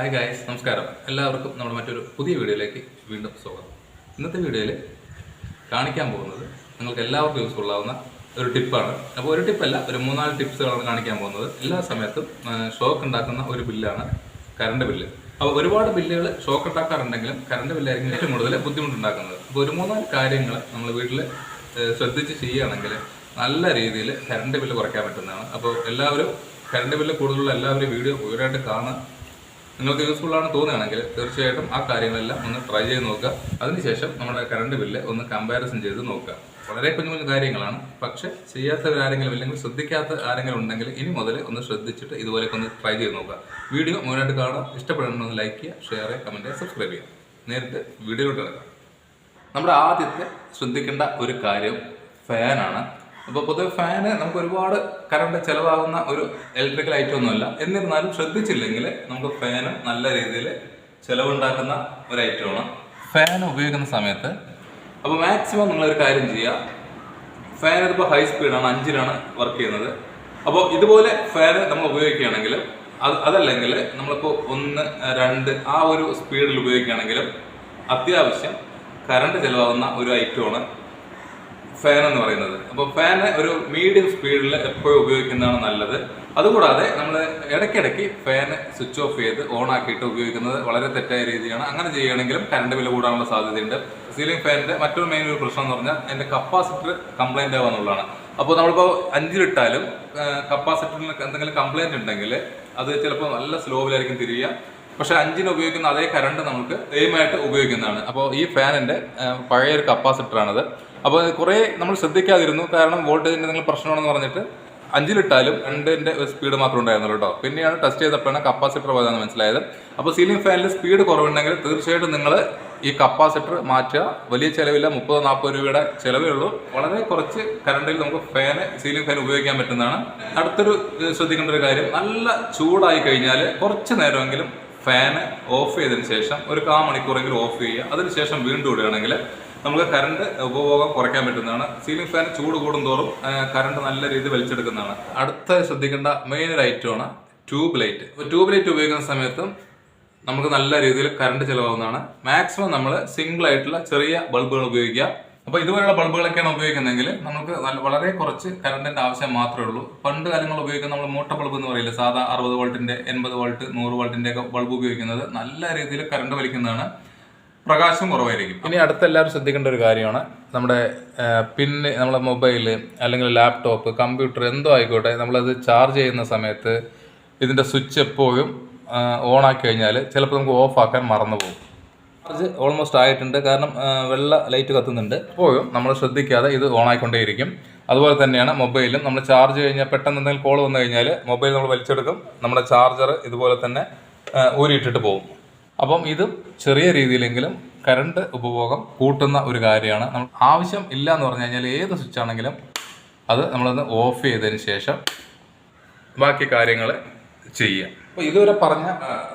Hi guys നമസ്കാരം. എല്ലാവർക്കും നമ്മുടെ മറ്റൊരു പുതിയ വീഡിയോയിലേക്ക് വീണ്ടും സ്വാഗതം. ഇന്നത്തെ വീഡിയോയിൽ കാണിക്കാൻ പോകുന്നത് നിങ്ങൾക്ക് എല്ലാവർക്കും യൂസ്ഫുൾ ആവുന്ന ഒരു ടിപ്പാണ് അപ്പോൾ ഒരു ടിപ്പല്ല ഒരു മൂന്നാൽ ടിപ്സുകളാണ് കാണിക്കാൻ പോകുന്നത്. എല്ലാ സമയത്തും ഷോക്ക് ഉണ്ടാക്കുന്ന ഒരു ബില്ലാണ് കറണ്ട് ബില്ല് അപ്പോൾ ഒരുപാട് ബില്ലുകൾ ഷോക്ക് ഉണ്ടാക്കാറുണ്ടെങ്കിലും കറണ്ട് ബില്ലായിരിക്കും ഏറ്റവും കൂടുതൽ ബുദ്ധിമുട്ടുണ്ടാക്കുന്നത്. അപ്പോൾ ഒരു മൂന്നാൽ കാര്യങ്ങൾ നമ്മൾ വീട്ടിൽ ശ്രദ്ധിച്ച് ചെയ്യുകയാണെങ്കിൽ നല്ല രീതിയിൽ കറണ്ട് ബില്ല് കുറയ്ക്കാൻ പറ്റുന്നതാണ്. അപ്പോൾ എല്ലാവരും കറണ്ട് ബില്ല് കൂടുതലുള്ള എല്ലാവരും വീഡിയോ മുഴുവനായിട്ട് കാണുക നിങ്ങൾക്ക് യൂസ്ഫുൾ ആണ് തോന്നുകയാണെങ്കിൽ തീർച്ചയായിട്ടും ആ കാര്യങ്ങളെല്ലാം ഒന്ന് ട്രൈ ചെയ്ത് നോക്കുക. അതിനുശേഷം നമ്മുടെ കറണ്ട് ബില്ല് ഒന്ന് കമ്പാരിസൺ ചെയ്ത് നോക്കുക. വളരെ കുഞ്ഞു കുഞ്ഞു കാര്യങ്ങളാണ്. പക്ഷെ ചെയ്യാത്ത ആരെങ്കിലും ഇല്ലെങ്കിൽ ശ്രദ്ധിക്കാത്ത ആരെങ്കിലും ഉണ്ടെങ്കിൽ ഇനി മുതൽ ഒന്ന് ശ്രദ്ധിച്ചിട്ട് ഇതുപോലെയൊക്കെ ഒന്ന് ട്രൈ ചെയ്ത് നോക്കുക. വീഡിയോ മുഴുവനായിട്ട് കാണുക. ഇഷ്ടപ്പെടണമെന്ന് ലൈക്ക് ചെയ്യുക ഷെയർ ചെയ്യുക കമന്റ് ചെയ്യുക സബ്സ്ക്രൈബ് ചെയ്യുക. നേരിട്ട് വീഡിയോ കിടക്കാം. നമ്മുടെ ആദ്യത്തെ ശ്രദ്ധിക്കേണ്ട ഒരു കാര്യം ഫാനാണ് അപ്പോൾ പൊതുവെ ഫാന് നമുക്ക് ഒരുപാട് കറണ്ട് ചിലവാകുന്ന ഒരു ഇലക്ട്രിക്കൽ ഐറ്റം ഒന്നുമല്ല. എന്നിരുന്നാലും ശ്രദ്ധിച്ചില്ലെങ്കിൽ നമുക്ക് ഫാന് നല്ല രീതിയിൽ ചിലവുണ്ടാക്കുന്ന ഒരു ഐറ്റമാണ് ഫാൻ ഉപയോഗിക്കുന്ന സമയത്ത് അപ്പോൾ മാക്സിമം നിങ്ങളൊരു കാര്യം ചെയ്യുക ഫാൻ ഇതിപ്പോൾ ഹൈ സ്പീഡാണ് അഞ്ചിലാണ് വർക്ക് ചെയ്യുന്നത്. അപ്പോൾ ഇതുപോലെ ഫാൻ നമ്മൾ ഉപയോഗിക്കുകയാണെങ്കിൽ അത് അതല്ലെങ്കിൽ നമ്മളിപ്പോൾ ഒന്ന് രണ്ട് ആ ഒരു സ്പീഡിൽ ഉപയോഗിക്കുകയാണെങ്കിലും അത്യാവശ്യം കറണ്ട് ചിലവാകുന്ന ഒരു ഐറ്റമാണ് ഫാൻ എന്ന് പറയുന്നത്. അപ്പോൾ ഫാൻ ഒരു മീഡിയം സ്പീഡിൽ എപ്പോഴും ഉപയോഗിക്കുന്നതാണ് നല്ലത്. അതുകൂടാതെ നമ്മൾ ഇടയ്ക്കിടയ്ക്ക് ഫാൻ സ്വിച്ച് ഓഫ് ചെയ്ത് ഓൺ ആക്കിയിട്ട് ഉപയോഗിക്കുന്നത് വളരെ തെറ്റായ രീതിയാണ്. അങ്ങനെ ചെയ്യുകയാണെങ്കിലും കറണ്ട് ബില്ല് കൂടാനുള്ള സാധ്യതയുണ്ട്. സീലിംഗ് ഫാനിന്റെ മറ്റൊരു മെയിൻ ഒരു പ്രശ്നം എന്ന് പറഞ്ഞാൽ അതിന്റെ കപ്പാസിറ്റർ കംപ്ലൈന്റ് ആവുക എന്നുള്ളതാണ്. അപ്പോൾ നമ്മളിപ്പോൾ അഞ്ചിലിട്ടാലും കപ്പാസിറ്ററിന് എന്തെങ്കിലും കംപ്ലൈന്റ് ഉണ്ടെങ്കിൽ അത് ചിലപ്പോൾ നല്ല സ്ലോവിലായിരിക്കും തിരിയുക. പക്ഷെ അഞ്ചിന് ഉപയോഗിക്കുന്ന അതേ കറണ്ട് നമുക്ക് എയിമായിട്ട് ഉപയോഗിക്കുന്നതാണ്. അപ്പോൾ ഈ ഫാനിന്റെ പഴയ ഒരു കപ്പാസിറ്ററാണത്. അപ്പോൾ കുറേ നമ്മൾ ശ്രദ്ധിക്കാതിരുന്നു. കാരണം വോൾട്ടേജിന്റെ നിങ്ങൾ പ്രശ്നമാണെന്ന് പറഞ്ഞിട്ട് അഞ്ചിലിട്ടാലും രണ്ടിന്റെ സ്പീഡ് മാത്രം ഉണ്ടായിരുന്നുള്ളൂ കേട്ടോ. പിന്നെയാണ് ടെസ്റ്റ് ചെയ്തപ്പോഴാണ് കപ്പാസിറ്റർ പോയതെന്ന് മനസ്സിലായത്. അപ്പോൾ സീലിംഗ് ഫാനിൽ സ്പീഡ് കുറവുണ്ടെങ്കിൽ തീർച്ചയായിട്ടും നിങ്ങൾ ഈ കപ്പാസിറ്റർ മാറ്റുക. വലിയ ചിലവില്ല മുപ്പത് നാൽപ്പത് രൂപയുടെ ചിലവേ ഉള്ളൂ. വളരെ കുറച്ച് കറണ്ടിൽ നമുക്ക് ഫാന് സീലിംഗ് ഫാൻ ഉപയോഗിക്കാൻ പറ്റുന്നതാണ്. അടുത്തൊരു ശ്രദ്ധിക്കേണ്ട ഒരു കാര്യം നല്ല ചൂടായി കഴിഞ്ഞാൽ കുറച്ച് നേരമെങ്കിലും ഫാന് ഓഫ് ചെയ്തതിന് ശേഷം ഒരു കാ മണിക്കൂറെങ്കിലും ഓഫ് ചെയ്യുക. അതിനുശേഷം വീണ്ടും ഇടുകയാണെങ്കിൽ നമുക്ക് കറണ്ട് ഉപഭോഗം കുറയ്ക്കാൻ പറ്റുന്നതാണ്. സീലിംഗ് ഫാൻ ചൂട് കൂടുന്തോറും കറണ്ട് നല്ല രീതിയിൽ വലിച്ചെടുക്കുന്നതാണ്. അടുത്ത ശ്രദ്ധിക്കേണ്ട മെയിൻ ഒരു ഐറ്റമാണ് ട്യൂബ് ലൈറ്റ് ട്യൂബ് ലൈറ്റ് ഉപയോഗിക്കുന്ന സമയത്തും നമുക്ക് നല്ല രീതിയിൽ കറണ്ട് ചിലവാകുന്നതാണ്. മാക്സിമം നമ്മൾ സിംഗിൾ ആയിട്ടുള്ള ചെറിയ ബൾബുകൾ ഉപയോഗിക്കുക. അപ്പോൾ ഇതുപോലുള്ള ബൾബുകളൊക്കെയാണ് ഉപയോഗിക്കുന്നതെങ്കിൽ നമുക്ക് വളരെ കുറച്ച് കറണ്ടിന്റെ ആവശ്യം മാത്രമേ ഉള്ളൂ. പണ്ട് കാലങ്ങൾ ഉപയോഗിക്കുന്ന നമ്മൾ മൂട്ട ബൾബ് എന്ന് പറയില്ല സാധാ അറുപത് വോൾട്ടിന്റെ എൺപത് വോൾട്ട് നൂറ് വോൾട്ടിന്റെ ഒക്കെ ബൾബ് ഉപയോഗിക്കുന്നത് നല്ല രീതിയിൽ കറണ്ട് വലിക്കുന്നതാണ്. പ്രകാശം കുറവായിരിക്കും. ഇനി അടുത്ത എല്ലാവരും ശ്രദ്ധിക്കേണ്ട ഒരു കാര്യമാണ്. നമ്മുടെ പിന്നെ നമ്മുടെ മൊബൈൽ അല്ലെങ്കിൽ ലാപ്ടോപ്പ് കമ്പ്യൂട്ടർ എന്തോ ആയിക്കോട്ടെ നമ്മളത് ചാർജ് ചെയ്യുന്ന സമയത്ത് ഇതിന്റെ സ്വിച്ച് എപ്പോഴും ഓൺ ആക്കി കഴിഞ്ഞാൽ ചിലപ്പോൾ നമുക്ക് ഓഫ് ആക്കാൻ മറന്നു പോകും. ചാർജ് ഓൾമോസ്റ്റ് ആയിട്ടുണ്ട്. കാരണം വെള്ള ലൈറ്റ് കത്തുന്നുണ്ട്. എപ്പോഴും നമ്മൾ ശ്രദ്ധിക്കാതെ ഇത് ഓൺ ആയിക്കൊണ്ടേയിരിക്കും. അതുപോലെ തന്നെയാണ് മൊബൈലും. നമ്മൾ ചാർജ് കഴിഞ്ഞാൽ പെട്ടെന്ന് എന്തെങ്കിലും കോൾ വന്നു കഴിഞ്ഞാൽ മൊബൈൽ നമ്മൾ വലിച്ചെടുക്കും. നമ്മുടെ ചാർജർ ഇതുപോലെ തന്നെ ഊരിയിട്ടിട്ട് പോകും. അപ്പം ഇതും ചെറിയ രീതിയിലെങ്കിലും കറണ്ട് ഉപഭോഗം കൂട്ടുന്ന ഒരു കാര്യമാണ്. നമ്മൾ ആവശ്യം ഇല്ല എന്ന് പറഞ്ഞു കഴിഞ്ഞാൽ ഏത് സ്വിച്ച് ആണെങ്കിലും അത് നമ്മളൊന്ന് ഓഫ് ചെയ്തതിന് ശേഷം ബാക്കി കാര്യങ്ങൾ ചെയ്യുക. അപ്പോൾ ഇതുവരെ പറഞ്ഞ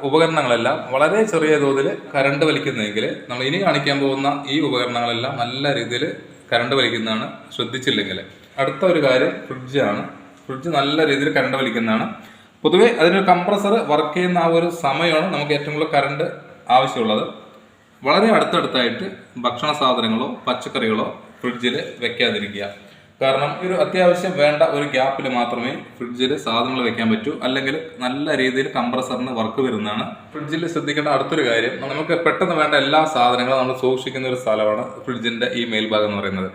ഉപകരണങ്ങളെല്ലാം വളരെ ചെറിയ തോതിൽ കരണ്ട് വലിക്കുന്നെങ്കിൽ നമ്മൾ ഇനി കാണിക്കാൻ പോകുന്ന ഈ ഉപകരണങ്ങളെല്ലാം നല്ല രീതിയിൽ കരണ്ട് വലിക്കുന്നതാണ് ശ്രദ്ധിച്ചില്ലെങ്കിൽ അടുത്ത ഒരു കാര്യം ഫ്രിഡ്ജ് ആണ്. ഫ്രിഡ്ജ് നല്ല രീതിയിൽ കരണ്ട് വലിക്കുന്നതാണ്. പൊതുവേ അതിനൊരു കംപ്രസർ വർക്ക് ചെയ്യുന്ന ആ ഒരു സമയമാണ് നമുക്ക് ഏറ്റവും കൂടുതൽ കറണ്ട് ആവശ്യമുള്ളത്. വളരെ അടുത്തടുത്തായിട്ട് ഭക്ഷണ സാധനങ്ങളോ പച്ചക്കറികളോ ഫ്രിഡ്ജിൽ വെക്കാതിരിക്കുക. കാരണം ഈ ഒരു അത്യാവശ്യം വേണ്ട ഒരു ഗ്യാപ്പിൽ മാത്രമേ ഫ്രിഡ്ജിൽ സാധനങ്ങൾ വെക്കാൻ പറ്റൂ. അല്ലെങ്കിൽ നല്ല രീതിയിൽ കംപ്രസറിന് വർക്ക് വരുന്നതാണ്. ഫ്രിഡ്ജിൽ ശ്രദ്ധിക്കേണ്ട അടുത്തൊരു കാര്യം നമുക്ക് പെട്ടെന്ന് വേണ്ട എല്ലാ സാധനങ്ങളും നമ്മൾ സൂക്ഷിക്കുന്ന ഒരു സ്ഥലമാണ് ഫ്രിഡ്ജിന്റെ ഈ മേൽഭാഗം എന്ന് പറയുന്നത്.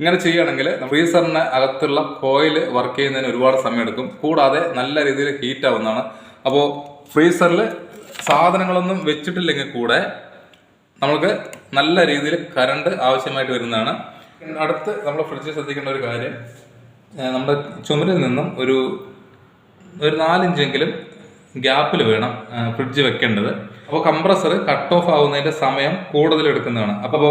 ഇങ്ങനെ ചെയ്യുകയാണെങ്കിൽ ഫ്രീസറിന് അകത്തുള്ള കോയിൽ വർക്ക് ചെയ്യുന്നതിന് ഒരുപാട് സമയമെടുക്കും. കൂടാതെ നല്ല രീതിയിൽ ഹീറ്റ് ആവുന്നതാണ്. അപ്പോൾ ഫ്രീസറിൽ സാധനങ്ങളൊന്നും വെച്ചിട്ടില്ലെങ്കിൽ കൂടെ നമുക്ക് നല്ല രീതിയിൽ കറണ്ട് ആവശ്യമായിട്ട് വരുന്നതാണ്. അടുത്ത് നമ്മൾ ഫ്രിഡ്ജ് ശ്രദ്ധിക്കേണ്ട ഒരു കാര്യം നമ്മുടെ ചുമരിൽ നിന്നും ഒരു ഒരു നാലിഞ്ചെങ്കിലും ഗ്യാപ്പിൽ വേണം ഫ്രിഡ്ജ് വെക്കേണ്ടത്. അപ്പോൾ കംപ്രസർ കട്ട് ഓഫ് ആവുന്നതിന്റെ സമയം കൂടുതൽ എടുക്കുന്നതാണ്. അപ്പോൾ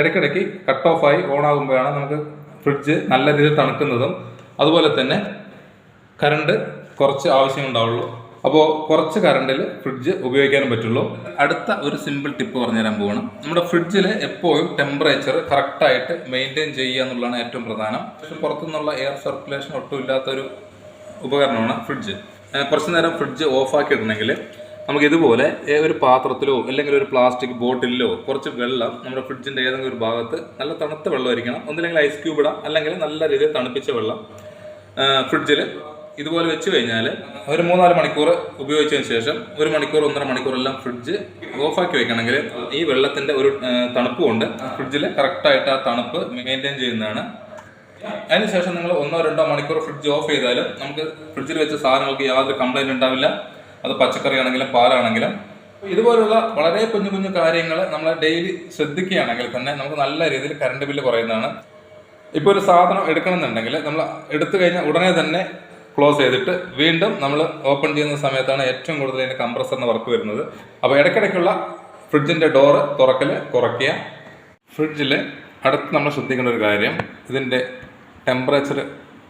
ഇടയ്ക്കിടയ്ക്ക് കട്ട് ഓഫ് ആയി ഓൺ ആകുമ്പോഴാണ് നമുക്ക് ഫ്രിഡ്ജ് നല്ല രീതിയിൽ തണുക്കുന്നതും അതുപോലെ തന്നെ കറണ്ട് കുറച്ച് ആവശ്യമുണ്ടാവുള്ളൂ. അപ്പോൾ കുറച്ച് കറണ്ടിൽ ഫ്രിഡ്ജ് ഉപയോഗിക്കാനും പറ്റുള്ളൂ. അടുത്ത ഒരു സിമ്പിൾ ടിപ്പ് പറഞ്ഞു പറഞ്ഞുതരാൻ പോവാണ്. നമ്മുടെ ഫ്രിഡ്ജിൽ എപ്പോഴും ടെമ്പറേച്ചർ കറക്റ്റായിട്ട് മെയിന്റെയിൻ ചെയ്യുക എന്നുള്ളതാണ് ഏറ്റവും പ്രധാനം. പക്ഷേ പുറത്തുനിന്നുള്ള എയർ സർക്കുലേഷൻ ഒട്ടും ഇല്ലാത്തൊരു ഉപകരണമാണ് ഫ്രിഡ്ജ് കുറച്ച് നേരം ഫ്രിഡ്ജ് ഓഫാക്കി ഇടണമെങ്കിൽ നമുക്ക് ഇതുപോലെ ഒരു പാത്രത്തിലോ അല്ലെങ്കിൽ ഒരു പ്ലാസ്റ്റിക് ബോട്ടിലോ കുറച്ച് വെള്ളം നമ്മുടെ ഫ്രിഡ്ജിന്റെ ഏതെങ്കിലും ഒരു ഭാഗത്ത് നല്ല തണുത്ത വെള്ളമായിരിക്കണം. ഒന്നില്ലെങ്കിൽ ഐസ് ക്യൂബ് ഇടാം. അല്ലെങ്കിൽ നല്ല രീതിയിൽ തണുപ്പിച്ച വെള്ളം ഫ്രിഡ്ജിൽ ഇതുപോലെ വെച്ച് കഴിഞ്ഞാൽ ഒരു മൂന്നാൽ മണിക്കൂർ ഉപയോഗിച്ചതിന് ശേഷം ഒരു മണിക്കൂർ ഒന്നര മണിക്കൂറെല്ലാം ഫ്രിഡ്ജ് ഓഫാക്കി വെക്കണമെങ്കിൽ ഈ വെള്ളത്തിന്റെ ഒരു തണുപ്പ് കൊണ്ട് ഫ്രിഡ്ജിൽ കറക്റ്റായിട്ട് ആ തണുപ്പ് മെയിന്റെയിൻ ചെയ്യുന്നതാണ്. അതിനുശേഷം നിങ്ങൾ ഒന്നോ രണ്ടോ മണിക്കൂർ ഫ്രിഡ്ജ് ഓഫ് ചെയ്താലും നമുക്ക് ഫ്രിഡ്ജിൽ വെച്ച സാധനങ്ങൾക്ക് യാതൊരു കംപ്ലൈന്റ് ഉണ്ടാവില്ല. അത് പച്ചക്കറി ആണെങ്കിലും പാലാണെങ്കിലും. ഇതുപോലുള്ള വളരെ കുഞ്ഞു കുഞ്ഞു കാര്യങ്ങൾ നമ്മൾ ഡെയിലി ശ്രദ്ധിക്കുകയാണെങ്കിൽ തന്നെ നമുക്ക് നല്ല രീതിയിൽ കറണ്ട് ബില്ല് കുറയുന്നതാണ്. ഇപ്പോൾ ഒരു സാധനം എടുക്കണമെന്നുണ്ടെങ്കിൽ നമ്മൾ എടുത്തു കഴിഞ്ഞാൽ ഉടനെ തന്നെ ക്ലോസ് ചെയ്തിട്ട് വീണ്ടും നമ്മൾ ഓപ്പൺ ചെയ്യുന്ന സമയത്താണ് ഏറ്റവും കൂടുതൽ അതിന്റെ കംപ്രസറിന് വർക്ക് വരുന്നത്. അപ്പോൾ ഇടയ്ക്കിടയ്ക്കുള്ള ഫ്രിഡ്ജിന്റെ ഡോറ് തുറക്കൽ കുറയ്ക്കുക. ഫ്രിഡ്ജിൽ അടുത്ത് നമ്മൾ ശ്രദ്ധിക്കേണ്ട ഒരു കാര്യം ഇതിന്റെ ടെമ്പറേച്ചർ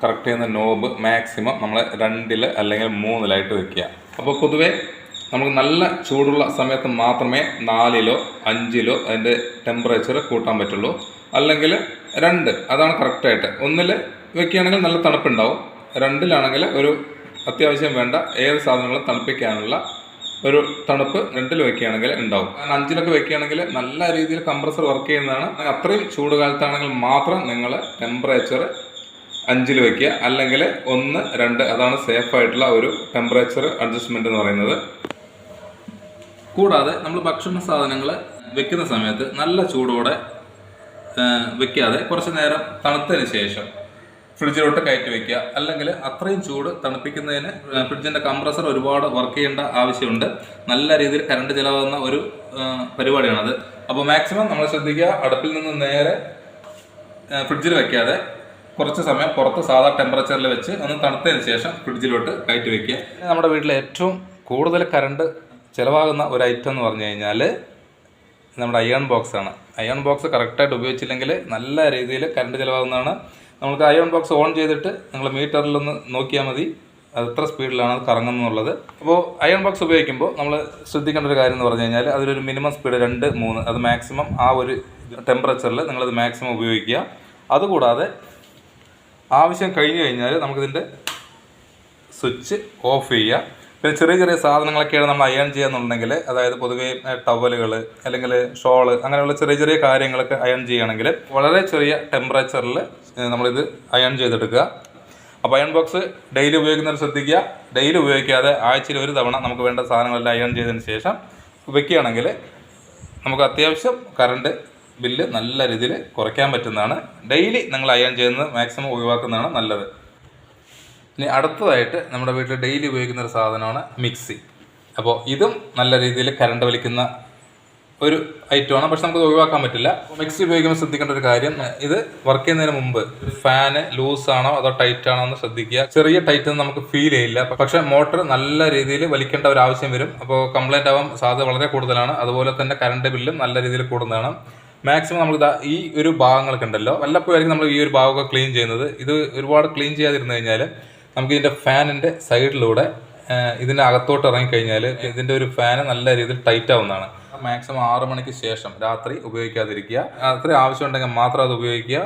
കറക്റ്റ് ചെയ്യുന്ന നോബ് മാക്സിമം നമ്മൾ രണ്ടിൽ അല്ലെങ്കിൽ മൂന്നിലായിട്ട് വെക്കുക. അപ്പോൾ പൊതുവേ നമുക്ക് നല്ല ചൂടുള്ള സമയത്ത് മാത്രമേ നാലിലോ അഞ്ചിലോ അതിന്റെ ടെമ്പറേച്ചർ കൂട്ടാൻ പറ്റുള്ളൂ. അല്ലെങ്കിൽ രണ്ട് അതാണ് കറക്റ്റായിട്ട് ഒന്നിൽ വെക്കുകയാണെങ്കിൽ നല്ല തണുപ്പുണ്ടാവും. രണ്ടിലാണെങ്കിൽ ഒരു അത്യാവശ്യം വേണ്ട ഏത് സാധനങ്ങളും തണുപ്പിക്കാനുള്ള ഒരു തണുപ്പ് രണ്ടിൽ വെക്കുകയാണെങ്കിൽ ഉണ്ടാവും. അഞ്ചിലൊക്കെ വെക്കുകയാണെങ്കിൽ നല്ല രീതിയിൽ കംപ്രസർ വർക്ക് ചെയ്യുന്നതാണ്. അത്രയും ചൂട് കാലത്താണെങ്കിൽ മാത്രം നിങ്ങൾ ടെമ്പറേച്ചർ അഞ്ചിൽ വെക്കുക. അല്ലെങ്കിൽ ഒന്ന് രണ്ട് അതാണ് സേഫ് ആയിട്ടുള്ള ഒരു ടെമ്പറേച്ചർ അഡ്ജസ്റ്റ്മെന്റ് എന്ന് പറയുന്നത്. കൂടാതെ നമ്മൾ ഭക്ഷണ സാധനങ്ങൾ വെക്കുന്ന സമയത്ത് നല്ല ചൂടോടെ വെക്കാതെ കുറച്ച് നേരം തണുത്തതിന് ശേഷം ഫ്രിഡ്ജിലോട്ട് കയറ്റി വെക്കുക. അല്ലെങ്കിൽ അത്രയും ചൂട് തണുപ്പിക്കുന്നതിന് ഫ്രിഡ്ജിന്റെ കംപ്രസർ ഒരുപാട് വർക്ക് ചെയ്യേണ്ട ആവശ്യമുണ്ട്. നല്ല രീതിയിൽ കറണ്ട് ചിലവാകുന്ന ഒരു പരിപാടിയാണത്. അപ്പോൾ മാക്സിമം നമ്മൾ ശ്രദ്ധിക്കുക അടുപ്പിൽ നിന്ന് നേരെ ഫ്രിഡ്ജിൽ വെക്കാതെ കുറച്ച് സമയം പുറത്ത് സാധാ ടെമ്പറേച്ചറിൽ വെച്ച് ഒന്ന് തണുത്തതിന് ശേഷം ഫ്രിഡ്ജിലോട്ട് കയറ്റി വെക്കുക. നമ്മുടെ വീട്ടിലെ ഏറ്റവും കൂടുതൽ കറണ്ട് ചിലവാകുന്ന ഒരു ഐറ്റം എന്ന് പറഞ്ഞു കഴിഞ്ഞാൽ നമ്മുടെ അയൺ ബോക്സ് ആണ്. അയൺ ബോക്സ് കറക്റ്റായിട്ട് ഉപയോഗിച്ചില്ലെങ്കിൽ നല്ല രീതിയിൽ കറണ്ട് ചിലവാകുന്നതാണ് നമുക്ക് അയോൺ ബോക്സ് ഓൺ ചെയ്തിട്ട് നിങ്ങൾ മീറ്ററിൽ ഒന്ന് നോക്കിയാൽ മതി. അത് എത്ര സ്പീഡിലാണ് അത് കറങ്ങുന്നുള്ളത് അപ്പോൾ അയൺ ബോക്സ് ഉപയോഗിക്കുമ്പോൾ നമ്മൾ ശ്രദ്ധിക്കേണ്ട ഒരു കാര്യം എന്ന് പറഞ്ഞു കഴിഞ്ഞാൽ അതിലൊരു മിനിമം സ്പീഡ് രണ്ട് മൂന്ന് അത് മാക്സിമം ആ ഒരു ടെമ്പറേച്ചറിൽ നിങ്ങളത് മാക്സിമം ഉപയോഗിക്കുക. അതുകൂടാതെ ആവശ്യം കഴിഞ്ഞു കഴിഞ്ഞാൽ നമുക്കിതിന്റെ സ്വിച്ച് ഓഫ് ചെയ്യുക. പിന്നെ ചെറിയ ചെറിയ സാധനങ്ങളൊക്കെയാണ് നമ്മൾ അയൺ ചെയ്യുന്നുണ്ടെങ്കിൽ അതായത് പൊതുവേ ടവലുകൾ അല്ലെങ്കിൽ ഷോൾ അങ്ങനെയുള്ള ചെറിയ ചെറിയ കാര്യങ്ങളൊക്കെ അയൺ ചെയ്യുകയാണെങ്കിൽ വളരെ ചെറിയ ടെമ്പറേച്ചറിൽ നമ്മളിത് അയൺ ചെയ്തെടുക്കുക. അപ്പോൾ അയൺ ബോക്സ് ഡെയിലി ഉപയോഗിക്കുന്നവർ ശ്രദ്ധിക്കുക. ഡെയിലി ഉപയോഗിക്കാതെ ആഴ്ചയിൽ ഒരു തവണ നമുക്ക് വേണ്ട സാധനങ്ങളെല്ലാം അയൺ ചെയ്തതിന് ശേഷം വെക്കുകയാണെങ്കിൽ നമുക്ക് അത്യാവശ്യം കറണ്ട് ബില്ല് നല്ല രീതിയിൽ കുറയ്ക്കാൻ പറ്റുന്നതാണ്. ഡെയിലി നിങ്ങൾ അയൺ ചെയ്യുന്നത് മാക്സിമം ഒഴിവാക്കുന്നതാണ് നല്ലത്. ഇനി അടുത്തതായിട്ട് നമ്മുടെ വീട്ടിൽ ഡെയിലി ഉപയോഗിക്കുന്ന ഒരു സാധനമാണ് മിക്സി. അപ്പോൾ ഇതും നല്ല രീതിയിൽ കറണ്ട് വലിക്കുന്ന ഒരു ഐറ്റമാണ് പക്ഷെ നമുക്ക് ഒഴിവാക്കാൻ പറ്റില്ല. മിക്സി ഉപയോഗിക്കുമ്പോൾ ശ്രദ്ധിക്കേണ്ട ഒരു കാര്യം ഇത് വർക്ക് ചെയ്യുന്നതിന് മുമ്പ് ഫാന് ലൂസ് ആണോ അതോ ടൈറ്റ് ആണോ എന്ന് ശ്രദ്ധിക്കുക. ചെറിയ ടൈറ്റ് ഒന്നും നമുക്ക് ഫീൽ ചെയ്യില്ല. പക്ഷെ മോട്ടർ നല്ല രീതിയിൽ വലിക്കേണ്ട ഒരു ആവശ്യം വരും. അപ്പോൾ കംപ്ലൈന്റ് ആവാൻ സാധ്യത വളരെ കൂടുതലാണ്. അതുപോലെ തന്നെ കറണ്ട് ബില്ലും നല്ല രീതിയിൽ കൂടുന്നതാണ്. മാക്സിമം ദാ ഈ ഒരു ഭാഗങ്ങളൊക്കെ ഉണ്ടല്ലോ. വല്ലപ്പോഴായിരിക്കും നമ്മൾ ഈ ഒരു ഭാഗമൊക്കെ ക്ലീൻ ചെയ്യുന്നത്. ഇത് ഒരുപാട് ക്ലീൻ ചെയ്യാതിരുന്നു കഴിഞ്ഞാൽ നമുക്ക് ഇതിന്റെ ഫാനിന്റെ സൈഡിലൂടെ ഇതിന്റെ അകത്തോട്ട് ഇറങ്ങിക്കഴിഞ്ഞാൽ ഇതിന്റെ ഒരു ഫാന് നല്ല രീതിയിൽ ടൈറ്റ് ആവുന്നതാണ്. മാക്സിമം ആറ് മണിക്ക് ശേഷം രാത്രി ഉപയോഗിക്കാതിരിക്കുക. രാത്രി ആവശ്യമുണ്ടെങ്കിൽ മാത്രം അത് ഉപയോഗിക്കുക.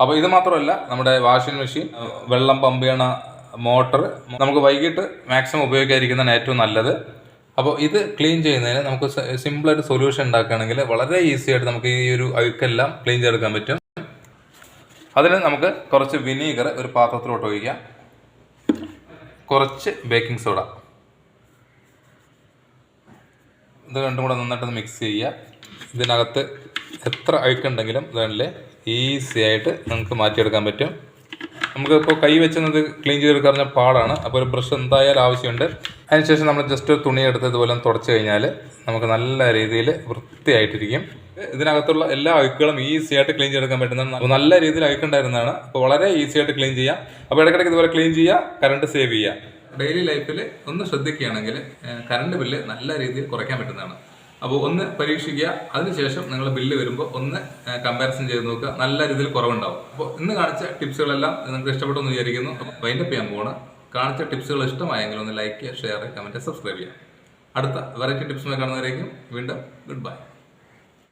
അപ്പോൾ ഇത് മാത്രമല്ല നമ്മുടെ വാഷിംഗ് മെഷീൻ വെള്ളം പമ്പ് ചെയ്യണ മോട്ടർ നമുക്ക് വൈകിട്ട് മാക്സിമം ഉപയോഗിക്കാതിരിക്കുന്നതാണ് ഏറ്റവും നല്ലത്. അപ്പോൾ ഇത് ക്ലീൻ ചെയ്യുന്നതിന് നമുക്ക് സിമ്പിളായിട്ട് സൊല്യൂഷൻ ഉണ്ടാക്കുകയാണെങ്കിൽ വളരെ ഈസി ആയിട്ട് നമുക്ക് ഈ ഒരു അഴുക്കെല്ലാം ക്ലീൻ ചെയ്തെടുക്കാൻ പറ്റും. അതിന് നമുക്ക് കുറച്ച് വിനീഗർ ഒരു പാത്രത്തിലോട്ട് ഒഴിക്കാം. കുറച്ച് ബേക്കിംഗ് സോഡ ഇത് രണ്ടും കൂടെ നന്നായിട്ട് മിക്സ് ചെയ്യുക. ഇതിനകത്ത് എത്ര അഴുക്കുണ്ടെങ്കിലും ഇതാണല്ലേ ഈസി ആയിട്ട് നമുക്ക് മാറ്റിയെടുക്കാൻ പറ്റും. നമുക്ക് ഇപ്പോൾ കൈ വെച്ചത് ക്ലീൻ ചെയ്തെടുക്കാൻ പറഞ്ഞാൽ പാടാണ്. അപ്പോൾ ഒരു ബ്രഷ് എന്തായാലും ആവശ്യമുണ്ട്. അതിനുശേഷം നമ്മൾ ജസ്റ്റ് ഒരു തുണി എടുത്ത് ഇതുപോലെ തുടച്ച് കഴിഞ്ഞാൽ നമുക്ക് നല്ല രീതിയിൽ വൃത്തിയായിട്ടിരിക്കും. ഇതിനകത്തുള്ള എല്ലാ അഴുക്കുകളും ഈസി ആയിട്ട് ക്ലീൻ ചെയ്തെടുക്കാൻ പറ്റുന്നതാണ് നല്ല രീതിയിൽ അഴുക്കുണ്ടായിരുന്നതാണ്. അപ്പോൾ വളരെ ഈസി ആയിട്ട് ക്ലീൻ ചെയ്യാം. അപ്പോൾ ഇടയ്ക്കിടയ്ക്ക് ഇതുപോലെ ക്ലീൻ ചെയ്യുക കറണ്ട് സേവ് ചെയ്യുക. ഡെയിലി ലൈഫിൽ ഒന്ന് ശ്രദ്ധിക്കുകയാണെങ്കിൽ കറണ്ട് ബില്ല് നല്ല രീതിയിൽ കുറയ്ക്കാൻ പറ്റുന്നതാണ്. അപ്പോൾ ഒന്ന് പരീക്ഷിക്കുക അതിനുശേഷം നിങ്ങൾ ബില്ല് വരുമ്പോൾ ഒന്ന് കമ്പാരിസൺ ചെയ്ത് നോക്കുക നല്ല രീതിയിൽ കുറവുണ്ടാവും. അപ്പോൾ ഇന്ന് കാണിച്ച ടിപ്സുകളെല്ലാം നിങ്ങൾക്ക് ഇഷ്ടപ്പെട്ടു എന്ന് വിചാരിക്കുന്നു അപ്പോൾ വൈൻഡപ്പ് ചെയ്യാൻ പോവാണ്. കാണിച്ച ടിപ്സുകൾ ഇഷ്ടമായെങ്കിൽ ഒന്ന് ലൈക്ക് ഷെയർ കമന്റ് സബ്സ്ക്രൈബ് ചെയ്യുക. അടുത്ത വെറൈറ്റി ടിപ്സുമായി കാണുന്നവരേക്കും വീണ്ടും ഗുഡ് ബൈ